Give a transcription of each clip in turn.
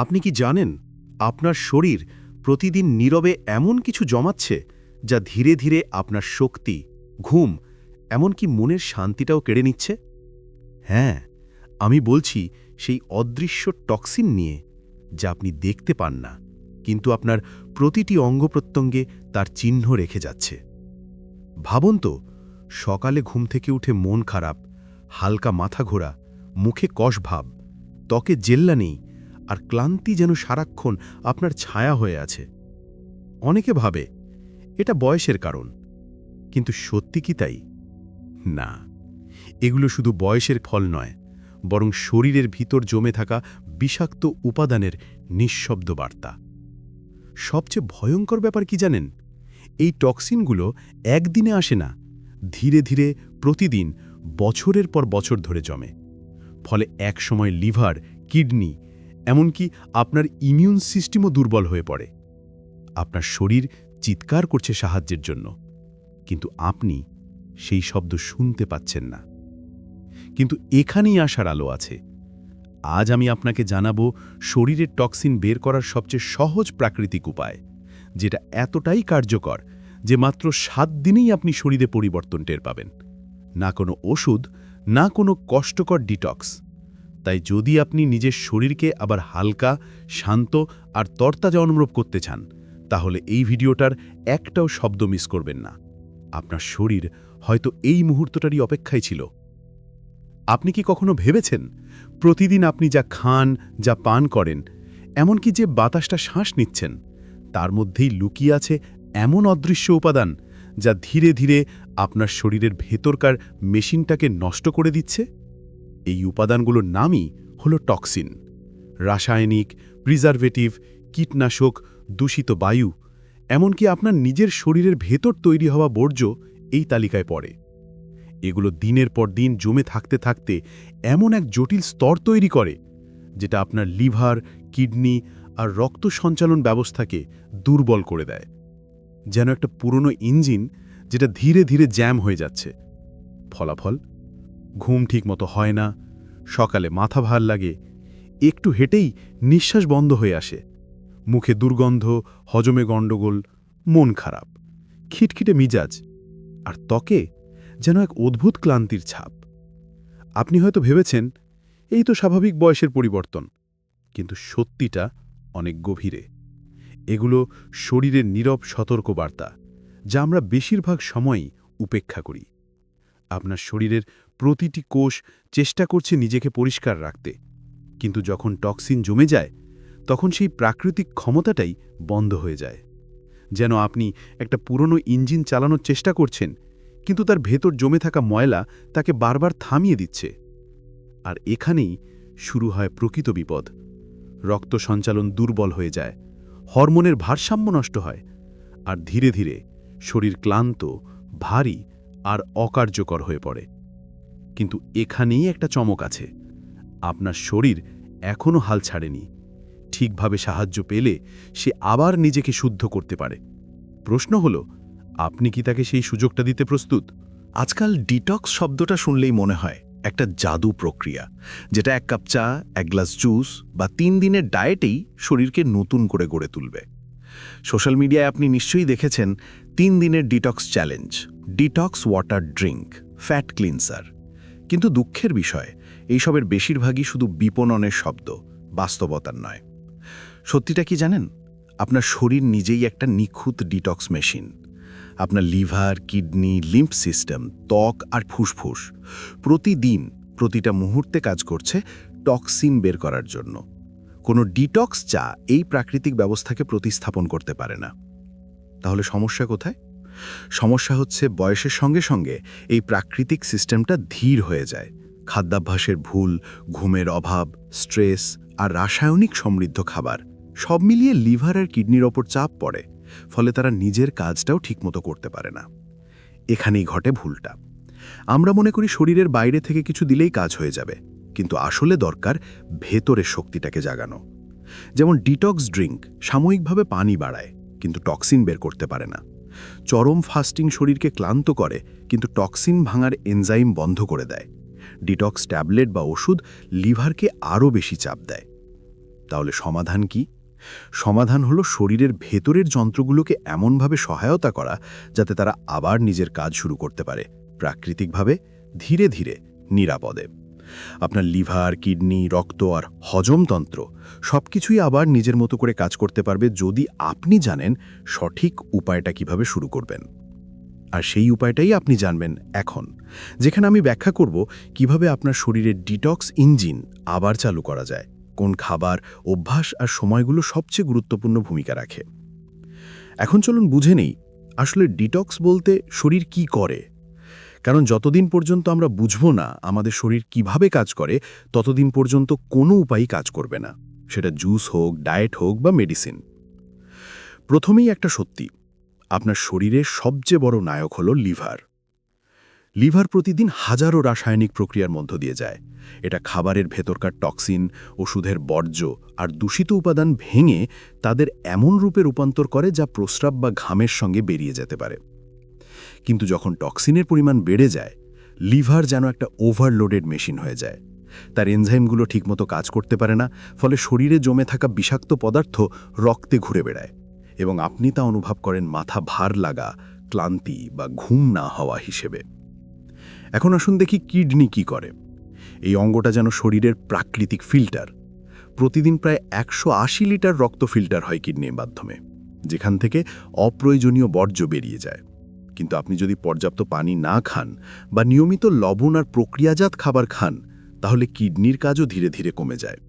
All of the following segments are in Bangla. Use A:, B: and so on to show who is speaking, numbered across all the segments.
A: আপনি কি জানেন, আপনার শরীর প্রতিদিন নীরবে এমন কিছু জমাচ্ছে যা ধীরে ধীরে আপনার শক্তি, ঘুম, এমনকি মনের শান্তিটাও কেড়ে নিচ্ছে? হ্যাঁ আমি বলছি সেই অদৃশ্য টক্সিন নিয়ে, যা আপনি দেখতে পান না, কিন্তু আপনার প্রতিটি অঙ্গ তার চিহ্ন রেখে যাচ্ছে। ভাবুন তো, সকালে ঘুম থেকে উঠে মন খারাপ, হালকা মাথা ঘোরা, মুখে কষ ভাব, ত্বকে জেল্লা নেই আর ক্লান্তি যেন সারাক্ষণ আপনার ছায়া হয়ে আছে। অনেকে ভাবে, এটা বয়সের কারণ, কিন্তু সত্যি কি তাই? না, এগুলো শুধু বয়সের ফল নয়, বরং শরীরের ভিতর জমে থাকা বিষাক্ত উপাদানের নিঃশব্দ বার্তা। সবচেয়ে ভয়ঙ্কর ব্যাপার কি জানেন? এই টক্সিনগুলো একদিনে আসে না, ধীরে ধীরে প্রতিদিন বছরের পর বছর ধরে জমে। ফলে একসময় লিভার, কিডনি এমনকি আপনার ইমিউন সিস্টেমও দুর্বল হয়ে পড়ে। আপনার শরীর চিৎকার করছে সাহায্যের জন্য, কিন্তু আপনি সেই শব্দ শুনতে পাচ্ছেন না। কিন্তু এখানেই আসার আলো আছে। আজ আমি আপনাকে জানাব শরীরের টক্সিন বের করার সবচেয়ে সহজ প্রাকৃতিক উপায়, যেটা এতটাই কার্যকর যে মাত্র সাত দিনেই আপনি শরীরে পরিবর্তন টের পাবেন। না কোনো ওষুধ, না কোনো কষ্টকর ডিটক্স তাই যদি আপনি নিজের শরীরকে আবার হালকা, শান্ত আর তরতাজা অনুভব করতে চান, তাহলে এই ভিডিওটার একটাও শব্দ মিস করবেন না। আপনার শরীর হয়তো এই মুহূর্তটারই অপেক্ষায় ছিল। আপনি কি কখনো ভেবেছেন, প্রতিদিন আপনি যা খান, যা পান করেন, এমনকি যে বাতাসটা শ্বাস নিচ্ছেন, তার মধ্যেই লুকিয়ে আছে এমন অদৃশ্য উপাদান যা ধীরে ধীরে আপনার শরীরের ভেতরকার মেশিনটাকে নষ্ট করে দিচ্ছে? এই উপাদানগুলোর নামই হল টক্সিন। রাসায়নিক, প্রিজারভেটিভ, কীটনাশক, দূষিত বায়ু, এমনকি আপনার নিজের শরীরের ভেতর তৈরি হওয়া বর্জ্য এই তালিকায় পড়ে। এগুলো দিনের পর দিন জমে থাকতে থাকতে এমন এক জটিল স্তর তৈরি করে, যেটা আপনার লিভার, কিডনি আর রক্ত সঞ্চালন ব্যবস্থাকে দুর্বল করে দেয়। যেন একটা পুরনো ইঞ্জিন যেটা ধীরে ধীরে জ্যাম হয়ে যাচ্ছে। ফলাফল? ঘুম ঠিকমতো হয় না, সকালে মাথা ভার লাগে, একটু হেঁটেই নিঃশ্বাস বন্ধ হয়ে আসে। মুখে দুর্গন্ধ, হজমে গণ্ডগোল, মন খারাপ, খিটখিটে মিজাজ, আর ত্বকে যেন এক অদ্ভুত ক্লান্তির ছাপ। আপনি হয়তো ভেবেছেন, এই তো স্বাভাবিক বয়সের পরিবর্তন, কিন্তু সত্যিটা অনেক গভীরে। এগুলো শরীরের নীরব সতর্কবার্তা, যা আমরা বেশিরভাগ সময়ই উপেক্ষা করি। আপনার শরীরের প্রতিটি কোষ চেষ্টা করছে নিজেকে পরিষ্কার রাখতে। কিন্তু যখন টক্সিন জমে যায়, তখন সেই প্রাকৃতিক ক্ষমতাটাই বন্ধ হয়ে যায়। যেন আপনি একটা পুরনো ইঞ্জিন চালানোর চেষ্টা করছেন, কিন্তু তার ভেতর জমে থাকা ময়লা তাকে বারবার থামিয়ে দিচ্ছে। আর এখানেই শুরু হয় প্রকৃত বিপদ। রক্ত সঞ্চালন দুর্বল হয়ে যায়, হরমোনের ভারসাম্য নষ্ট হয়, আর ধীরে ধীরে শরীর ক্লান্ত, ভারী আর অকার্যকর হয়ে পড়ে। কিন্তু এখানেই একটা চমক আছে। আপনার শরীর এখনও হাল ছাড়েনি। ঠিকভাবে সাহায্য পেলে সে আবার নিজেকে শুদ্ধ করতে পারে। প্রশ্ন হল, আপনি কি তাকে সেই সুযোগটা দিতে প্রস্তুত?
B: আজকাল ডিটক্স শব্দটা শুনলেই মনে হয়, একটা জাদু প্রক্রিয়া, যেটা এক কাপ চা, এক গ্লাস জুস বা তিন দিনের ডায়েটেই শরীরকে নতুন করে গড়ে তুলবে। সোশ্যাল মিডিয়ায় আপনি নিশ্চয়ই দেখেছেন তিন দিনের detox challenge detox water drink fat cleanser কিন্তু দুঃখের বিষয়, এইসবের বেশিরভাগই শুধু বিপণনের শব্দ, বাস্তবতার নয়। সত্যিটা কি জানেন? আপনার শরীর নিজেই একটা নিখুঁত ডিটক্স মেশিন আপনার লিভার, কিডনি লিম্ফ সিস্টেম ত্বক আর ফুসফুস প্রতিদিন প্রতিটা মুহূর্তে কাজ করছে টক্সিন বের করার জন্য। কোনো ডিটক্স চা এই প্রাকৃতিক ব্যবস্থাকে প্রতিস্থাপন করতে পারে না। তাহলে সমস্যা কোথায়? সমস্যা হচ্ছে বয়সের সঙ্গে সঙ্গে এই প্রাকৃতিক সিস্টেমটা ধীর হয়ে যায়। খাদ্যাভ্যাসের ভুল, ঘুমের অভাব, স্ট্রেস আর রাসায়নিক সমৃদ্ধ খাবার সব মিলিয়ে লিভার আর কিডনির ওপর চাপ পড়ে, ফলে তারা নিজের কাজটাও ঠিকমতো করতে পারে না। এখানেই ঘটে ভুলটা। আমরা মনে করি শরীরের বাইরে থেকে কিছু দিলেই কাজ হয়ে যাবে। কিন্তু আসলে দরকার ভেতরের শক্তিটাকে জাগানো। যেমন ডিটক্স ড্রিঙ্ক সাময়িকভাবে পানি বাড়ায়, কিন্তু টক্সিন বের করতে পারে না। চরম ফাস্টিং শরীরকে ক্লান্ত করে, কিন্তু টক্সিন ভাঙার এনজাইম বন্ধ করে দেয়। ডিটক্স ট্যাবলেট বা ওষুধ লিভারকে আরও বেশি চাপ দেয়। তাহলে সমাধান কি? সমাধান হলো শরীরের ভেতরের যন্ত্রগুলোকে এমনভাবে সহায়তা করা, যাতে তারা আবার নিজের কাজ শুরু করতে পারে, প্রাকৃতিকভাবে ধীরে ধীরে, নিরাপদে। আপনার লিভার, কিডনি, রক্ত আর হজমতন্ত্র সবকিছুই আবার নিজের মতো করে কাজ করতে পারবে যদি আপনি জানেন সঠিক উপায়টা কীভাবে শুরু করবেন। আর সেই উপায়টাই আপনি জানবেন এখন, যেখানে আমি ব্যাখ্যা করব কীভাবে আপনার শরীরের ডিটক্স ইঞ্জিন আবার চালু করা যায়, কোন খাবার, অভ্যাস আর সময়গুলো সবচেয়ে গুরুত্বপূর্ণ ভূমিকা রাখে। এখন চলুন বুঝে নেই, আসলে ডিটক্স বলতে শরীর কি করে? কারণ যতদিন পর্যন্ত আমরা বুঝব না আমাদের শরীর কীভাবে কাজ করে, ততদিন পর্যন্ত কোনো উপায়ই কাজ করবে না। সেটা জুস হোক, ডায়েট হোক বা মেডিসিন। প্রথমেই একটা সত্যি, আপনার শরীরের সবচেয়ে বড় নায়ক হল লিভার। লিভার প্রতিদিন হাজারো রাসায়নিক প্রক্রিয়ার মধ্য দিয়ে যায়। এটা খাবারের ভেতরকার টক্সিন, ওষুধের বর্জ্য আর দূষিত উপাদান ভেঙে তাদের এমন রূপে রূপান্তর করে যা প্রস্রাব বা ঘামের সঙ্গে বেরিয়ে যেতে পারে। কিন্তু যখন টক্সিনের পরিমাণ বেড়ে যায়, লিভার যেন একটা ওভারলোডেড মেশিন হয়ে যায়। তার এনজাইমগুলো ঠিকমতো কাজ করতে পারে না, ফলে শরীরে জমে থাকা বিষাক্ত পদার্থ রক্তে ঘুরে বেড়ায়। এবং আপনি তা অনুভব করেন মাথা ভার লাগা, ক্লান্তি বা ঘুম না হওয়া হিসেবে। এখন আসুন দেখি কিডনি কি করে। এই অঙ্গটা যেন শরীরের প্রাকৃতিক ফিল্টার। প্রতিদিন প্রায় একশো আশি লিটার রক্ত ফিল্টার হয় কিডনির মাধ্যমে, যেখান থেকে অপ্রয়োজনীয় বর্জ্য বেরিয়ে যায়। কিন্তু আপনি যদি পর্যাপ্ত পানি না খান বা নিয়মিত লবণ আর প্রক্রিয়াজাত খাবার খান, তাহলে কিডনির কাজও ধীরে ধীরে কমে যায়।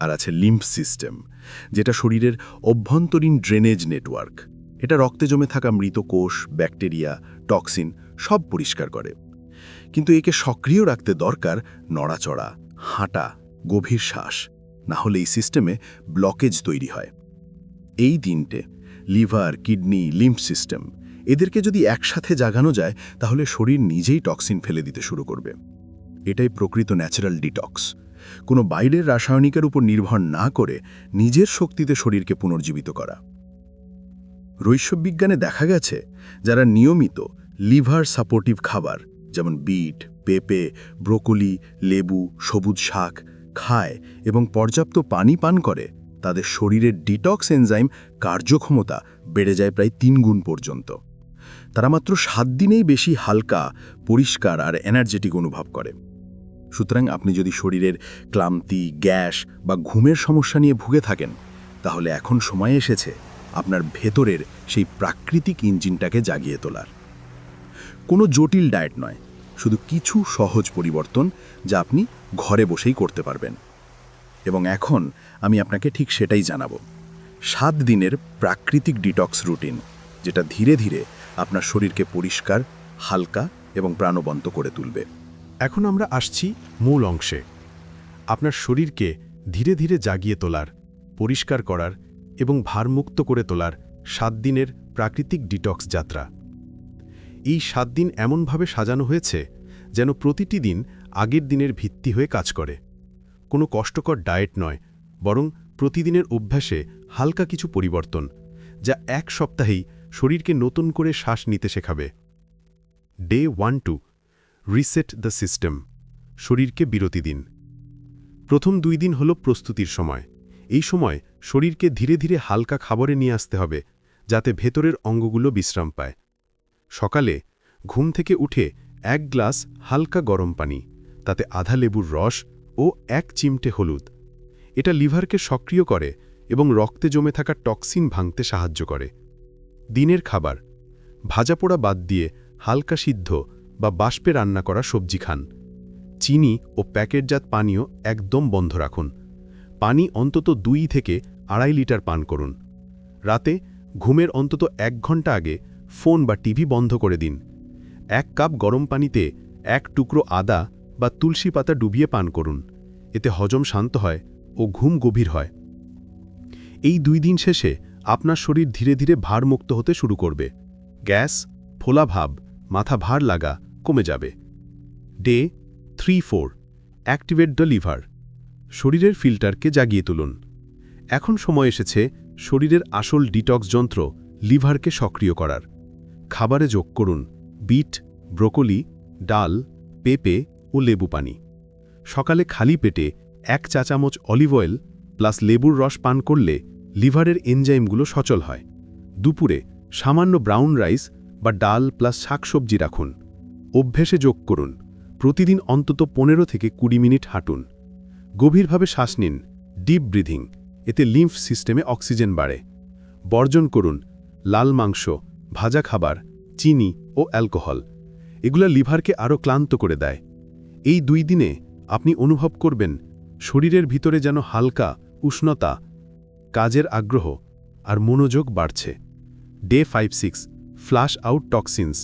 B: আর আছে লিম্ফ সিস্টেম, যেটা শরীরের অভ্যন্তরীণ ড্রেনেজ নেটওয়ার্ক। এটা রক্তে জমে থাকা মৃত কোষ, ব্যাকটেরিয়া, টক্সিন সব পরিষ্কার করে। কিন্তু একে সক্রিয় রাখতে দরকার নড়াচড়া, হাঁটা, গভীর শ্বাস, না হলে এই সিস্টেমে ব্লকেজ তৈরি হয়। এই দিনটে লিভার, কিডনি, লিম্ফ সিস্টেম এদেরকে যদি একসাথে জাগানো যায়, তাহলে শরীর নিজেই টক্সিন ফেলে দিতে শুরু করবে। এটাই প্রকৃত ন্যাচারাল ডিটক্স। কোনো বাইরের রাসায়নিকের উপর নির্ভর না করে নিজের শক্তিতে শরীরকে পুনর্জীবিত করা। রৈশবিজ্ঞানে দেখা গেছে, যারা নিয়মিত লিভার সাপোর্টিভ খাবার, যেমন বিট, পেঁপে, ব্রোকলি, লেবু, সবুজ শাক খায় এবং পর্যাপ্ত পানি পান করে, তাদের শরীরের ডিটক্স এনজাইম কার্যক্ষমতা বেড়ে যায় প্রায় তিন গুণ পর্যন্ত। তারা মাত্র সাত দিনেই বেশি হালকা, পরিষ্কার আর এনার্জেটিক অনুভব করে। সুতরাং আপনি যদি শরীরের ক্লান্তি, গ্যাস বা ঘুমের সমস্যা নিয়ে ভুগে থাকেন, তাহলে এখন সময় এসেছে আপনার ভেতরের সেই প্রাকৃতিক ইঞ্জিনটাকে জাগিয়ে তোলার। কোনো জটিল ডায়েট নয়, শুধু কিছু সহজ পরিবর্তন যা আপনি ঘরে বসেই করতে পারবেন। এবং এখন আমি আপনাকে ঠিক সেটাই জানাব। সাত দিনের প্রাকৃতিক ডিটক্স রুটিন যেটা ধীরে ধীরে আপনার শরীরকে পরিষ্কার, হালকা এবং প্রাণবন্ত করে তুলবে।
A: এখন আমরা আসছি মূল অংশে। আপনার শরীরকে ধীরে ধীরে জাগিয়ে তোলার, পরিষ্কার করার এবং ভারমুক্ত করে তোলার সাত দিনের প্রাকৃতিক ডিটক্স যাত্রা। এই সাত দিন এমনভাবে সাজানো হয়েছে যেন প্রতিটি দিন আগের দিনের ভিত্তি হয়ে কাজ করে। কোনো কষ্টকর ডায়েট নয়, বরং প্রতিদিনের অভ্যাসে হালকা কিছু পরিবর্তন, যা এক সপ্তাহেই শরীরকে নতুন করে শ্বাস নিতে শেখাবে। Day one two reset the system শরীরকে বিরতি দিন। প্রথম দুই দিন হল প্রস্তুতির সময়। এই সময় শরীরকে ধীরে ধীরে হালকা খাবারে নিয়ে আসতে হবে, যাতে ভেতরের অঙ্গগুলো বিশ্রাম পায়। সকালে ঘুম থেকে উঠে এক গ্লাস হালকা গরম পানি, তাতে আধা লেবুর রস ও এক চিমটে হলুদ। এটা লিভারকে সক্রিয় করে এবং রক্তে জমে থাকা টক্সিন ভাঙতে সাহায্য করে। দিনের খাবার। ভাজাপোড়া বাদ দিয়ে হালকা সিদ্ধ বা বাষ্পে রান্না করা সবজি খান। চিনি ও প্যাকেটজাত পানীয় একদম বন্ধ রাখুন। পানি অন্তত দুই থেকে আড়াই লিটার পান করুন। রাতে ঘুমের অন্তত এক ঘণ্টা আগে ফোন বা টিভি বন্ধ করে দিন। এক কাপ গরম পানিতে এক টুকরো আদা বা তুলসী পাতা ডুবিয়ে পান করুন। এতে হজম শান্ত হয় ও ঘুম গভীর হয়। এই দুই দিন শেষে আপনার শরীর ধীরে ধীরে ভারমুক্ত হতে শুরু করবে। গ্যাস, ফোলা ভাব, মাথা ভার লাগা, কমে যাবে। Day three four activate the liver শরীরের ফিল্টারকে জাগিয়ে তুলুন। এখন সময় এসেছে শরীরের আসল ডিটক্স যন্ত্র লিভারকে সক্রিয় করার। খাবারে যোগ করুন বিট, ব্রোকলি, ডাল, পেঁপে ও লেবু পানি। সকালে খালি পেটে এক চা চামচ অলিভ অয়েল প্লাস লেবুর রস পান করলে লিভারের এনজাইমগুলো সচল হয়। দুপুরে সামান্য ব্রাউন রাইস বা ডাল প্লাস শাকসবজি রাখুন। অভ্যেসে যোগ করুন। প্রতিদিন অন্তত পনেরো থেকে কুড়ি মিনিট হাঁটুন। গভীরভাবে শ্বাস নিন। ডিপ ব্রিথিং এতে লিম্ফ সিস্টেমে অক্সিজেন বাড়ে। বর্জন করুন। লাল মাংস, ভাজা খাবার, চিনি ও অ্যালকোহল। এগুলা লিভারকে আরও ক্লান্ত করে দেয়। এই দুই দিনে আপনি অনুভব করবেন, শরীরের ভিতরে যেন হালকা, উষ্ণতা কাজের আগ্রহ আর মনোযোগ বাড়ছে। Day five six, flush out toxins,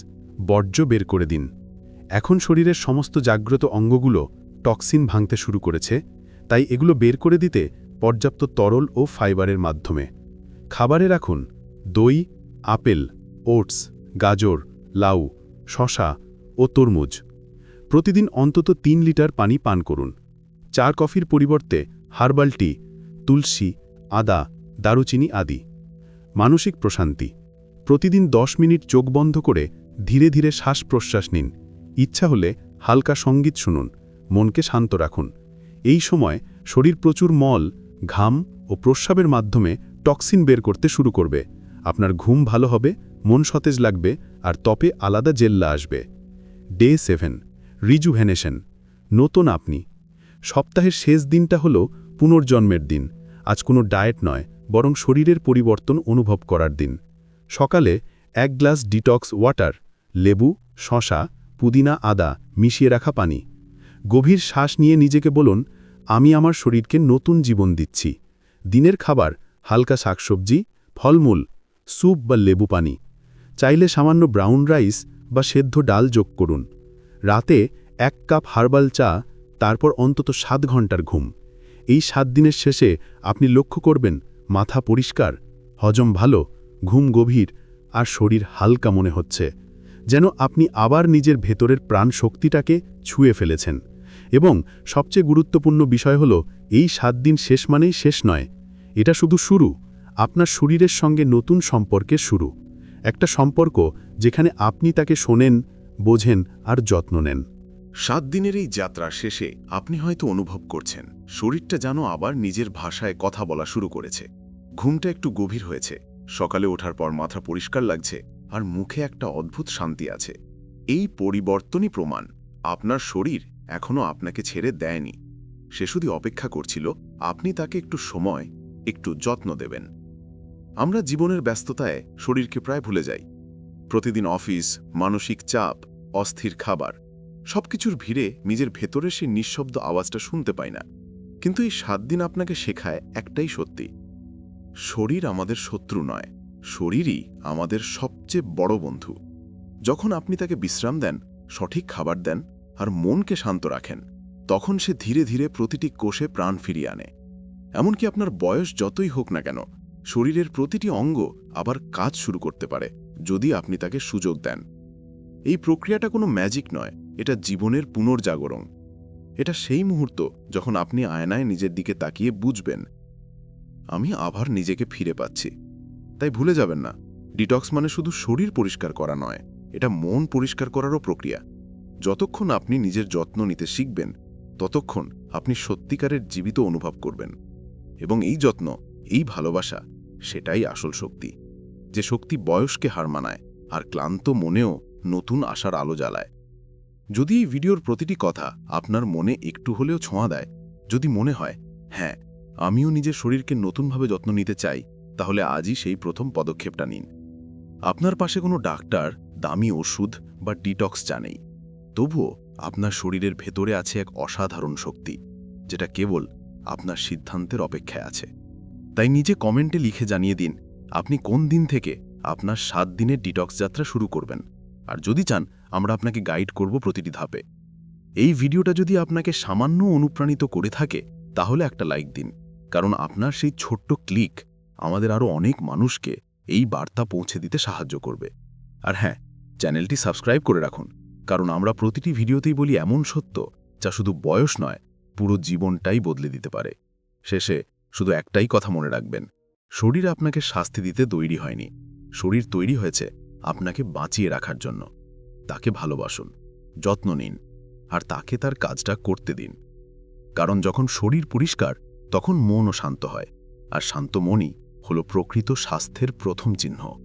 A: বর্জ্য বের করে দিন। এখন শরীরের সমস্ত জাগ্রত অঙ্গগুলো টক্সিন ভাঙতে শুরু করেছে, তাই এগুলো বের করে দিতে পর্যাপ্ত তরল ও ফাইবারের মাধ্যমে। খাবারে রাখুন দই, আপেল, ওটস, গাজর, লাউ শশা ও তরমুজ। প্রতিদিন অন্তত তিন লিটার পানি পান করুন। চা কফির পরিবর্তে হার্বাল টি, তুলসী আদা, দারুচিনি আদি। মানসিক প্রশান্তি। প্রতিদিন দশ মিনিট চোখ বন্ধ করে ধীরে ধীরে শ্বাস প্রশ্বাস নিন। ইচ্ছা হলে হালকা সংগীত শুনুন, মনকে শান্ত রাখুন। এই সময় শরীর প্রচুর মল, ঘাম ও প্রস্রাবের মাধ্যমে টক্সিন বের করতে শুরু করবে। আপনার ঘুম ভালো হবে, মন সতেজ লাগবে আর তপে আলাদা জেল্লা আসবে। ডে সেভেন রিজুভেনেশন নতুন আপনি। সপ্তাহের শেষ দিনটা হল পুনর্জন্মের দিন। আজ কোনো ডায়েট নয়, বরং শরীরের পরিবর্তন অনুভব করার দিন। সকালে এক গ্লাস ডিটক্স ওয়াটার, লেবু, শশা, পুদিনা আদা মিশিয়ে রাখা পানি। গভীর শ্বাস নিয়ে নিজেকে বলুন, আমি আমার শরীরকে নতুন জীবন দিচ্ছি। দিনের খাবার হালকা শাকসবজি, ফলমূল, স্যুপ বা লেবু পানি। চাইলে সামান্য ব্রাউন রাইস বা সেদ্ধ ডাল যোগ করুন। রাতে এক কাপ হার্বাল চা, তারপর অন্তত সাত ঘণ্টার ঘুম। এই সাত দিনের শেষে আপনি লক্ষ্য করবেন, মাথা পরিষ্কার, হজম ভালো, ঘুম গভীর, আর শরীর হালকা মনে হচ্ছে, যেন আপনি আবার নিজের ভেতরের প্রাণ শক্তিটাকে ছুঁয়ে ফেলেছেন। এবং সবচেয়ে গুরুত্বপূর্ণ বিষয় হল, এই সাত দিন শেষ মানেই শেষ নয়, এটা শুধু শুরু, আপনার শরীরের সঙ্গে নতুন সম্পর্কের শুরু, একটা সম্পর্ক যেখানে আপনি তাকে শোনেন, বোঝেন, আর যত্ন নেন।
C: সাত দিনের এই যাত্রা শেষে আপনি হয়তো অনুভব করছেন, শরীরটা যেন আবার নিজের ভাষায় কথা বলা শুরু করেছে। ঘুমটা একটু গভীর হয়েছে, সকালে ওঠার পর মাথা পরিষ্কার লাগছে আর মুখে একটা অদ্ভুত শান্তি আছে। এই পরিবর্তনই প্রমাণ, আপনার শরীর এখনও আপনাকে ছেড়ে দেয়নি। সে শুধু অপেক্ষা করছিল, আপনি তাকে একটু সময়, একটু যত্ন দেবেন। আমরা জীবনের ব্যস্ততায় শরীরকে প্রায় ভুলে যাই। প্রতিদিন অফিস, মানসিক চাপ, অস্থির খাবার সবকিছুর ভিড়ে নিজের ভেতরে সেই নিঃশব্দ আওয়াজটা শুনতে পাই না। কিন্তু এই সাত দিন আপনাকে শেখায় একটাই সত্যি। শরীর আমাদের শত্রু নয়, শরীরই আমাদের সবচেয়ে বড় বন্ধু। যখন আপনি তাকে বিশ্রাম দেন, সঠিক খাবার দেন আর মনকে শান্ত রাখেন, তখন সে ধীরে ধীরে প্রতিটি কোষে প্রাণ ফিরিয়ে আনে। এমনকি আপনার বয়স যতই হোক না কেন, শরীরের প্রতিটি অঙ্গ আবার কাজ শুরু করতে পারে, যদি আপনি তাকে সুযোগ দেন। এই প্রক্রিয়াটা কোনো ম্যাজিক নয় এটা জীবনের পুনর্জাগরণ। এটা সেই মুহূর্ত যখন আপনি আয়নায় নিজের দিকে তাকিয়ে বুঝবেন, আমি আবার নিজেকে ফিরে পাচ্ছি। তাই ভুলে যাবেন না, ডিটক্স মানে শুধু শরীর পরিষ্কার করা নয়, এটা মন পরিষ্কার করারও প্রক্রিয়া। যতক্ষণ আপনি নিজের যত্ন নিতে শিখবেন, ততক্ষণ আপনি সত্যিকারের জীবিত অনুভব করবেন। এবং এই যত্ন, এই ভালোবাসা, সেটাই আসল শক্তি। যে শক্তি বয়সকে হার মানায় আর ক্লান্ত মনেও নতুন আশার আলো জ্বালায়। যদি এই ভিডিওর প্রতিটি কথা আপনার মনে একটু হলেও ছোঁয়া দেয়, যদি মনে হয় হ্যাঁ আমিও নিজের শরীরকে নতুনভাবে যত্ন নিতে চাই, তাহলে আজই সেই প্রথম পদক্ষেপটা নিন। আপনার পাশে কোনো ডাক্তার, দামি ওষুধ বা ডিটক্স জানেই তবুও আপনার শরীরের ভেতরে আছে এক অসাধারণ শক্তি, যেটা কেবল আপনার সিদ্ধান্তের অপেক্ষায় আছে। তাই নিজে কমেন্টে লিখে জানিয়ে দিন, আপনি কোন দিন থেকে আপনার সাত দিনের ডিটক্স যাত্রা শুরু করবেন? আর যদি চান আমরা আপনাকে গাইড করব প্রতিটি ধাপে। এই ভিডিওটা যদি আপনাকে সামান্য অনুপ্রাণিত করে থাকে, তাহলে একটা লাইক দিন। কারণ আপনার সেই ছোট্ট ক্লিক আমাদের আরও অনেক মানুষকে এই বার্তা পৌঁছে দিতে সাহায্য করবে। আর হ্যাঁ চ্যানেলটি সাবস্ক্রাইব করে রাখুন। কারণ আমরা প্রতিটি ভিডিওতেই বলি এমন সত্য যা শুধু বয়স নয়, পুরো জীবনটাই বদলে দিতে পারে। শেষে শুধু একটাই কথা মনে রাখবেন, শরীর আপনাকে শাস্তি দিতে তৈরি হয়নি। শরীর তৈরি হয়েছে আপনাকে বাঁচিয়ে রাখার জন্য। তাকে ভালোবাসুন, যত্ন নিন, আর তাকে তার কাজটা করতে দিন। কারণ যখন শরীর পরিষ্কার, তখন মনও শান্ত হয়, আর শান্ত মনই হল প্রকৃত স্বাস্থ্যের প্রথম চিহ্ন।